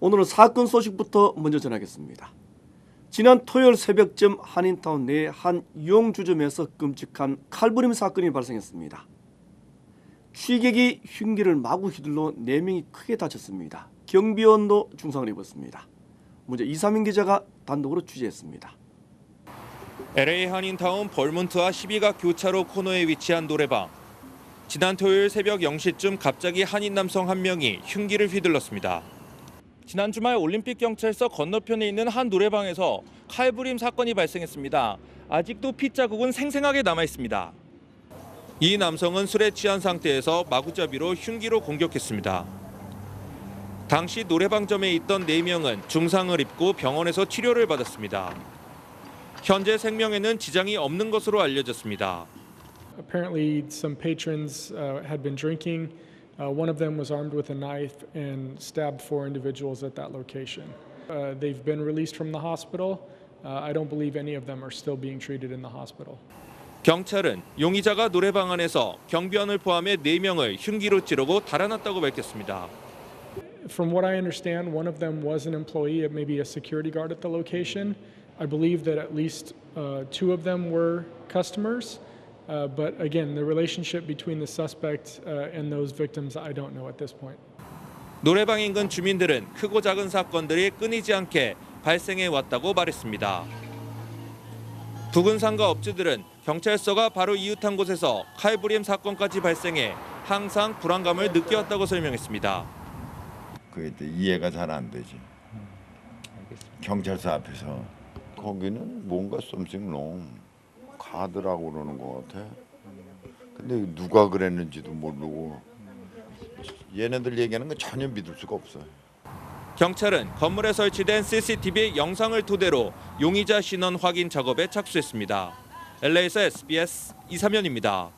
오늘은 사건 소식부터 먼저 전하겠습니다. 지난 토요일 새벽쯤 한인타운 내 한 유흥주점에서 끔찍한 칼부림 사건이 발생했습니다. 취객이 흉기를 마구 휘둘러 4명이 크게 다쳤습니다. 경비원도 중상을 입었습니다. 먼저 이사민 기자가 단독으로 취재했습니다. LA 한인타운 벌몬트와 12가 교차로 코너에 위치한 노래방. 지난 토요일 새벽 0시쯤 갑자기 한인 남성 한 명이 흉기를 휘둘렀습니다. 지난 주말 올림픽 경찰서 건너편에 있는 한 노래방에서 칼부림 사건이 발생했습니다. 아직도 피 자국은 생생하게 남아 있습니다. 이 남성은 술에 취한 상태에서 마구잡이로 흉기로 공격했습니다. 당시 노래방점에 있던 4명은 중상을 입고 병원에서 치료를 받았습니다. 현재 생명에는 지장이 없는 것으로 알려졌습니다. Apparently, some patrons uh, had been drinking. Uh, one of them was armed with a knife and stabbed four individuals at that location. Uh, they've been released from the hospital. Uh, I don't believe any of them are still being treated in the hospital. 경찰은 용의자가 노래방 안에서 경비원을 포함해 4명을 흉기로 찌르고 달아났다고 밝혔습니다. From what I understand, one of them was an employee, uh, maybe a security guard at the location. I believe that at least uh, two of them were customers. Uh, but again, the relationship between the suspect uh, and those victims, I don't know at this point. 노래방 인근 주민들은 크고 작은 사건들이 끊이지 않게 발생해 왔다고 말했습니다. 부근 상가 업주들은 경찰서가 바로 이웃한 곳에서 칼부림 사건까지 발생해 항상 불안감을 느껴왔다고 설명했습니다. 그게 또 이해가 잘 안 되지. 경찰서 앞에서 거기는 뭔가 something wrong 가드라고 그러는 것 같아. 근데 누가 그랬는지도 모르고 얘네들 얘기하는 건 전혀 믿을 수가 없어요. 경찰은 건물에 설치된 CCTV 영상을 토대로 용의자 신원 확인 작업에 착수했습니다. LA에서 SBS 이사면입니다.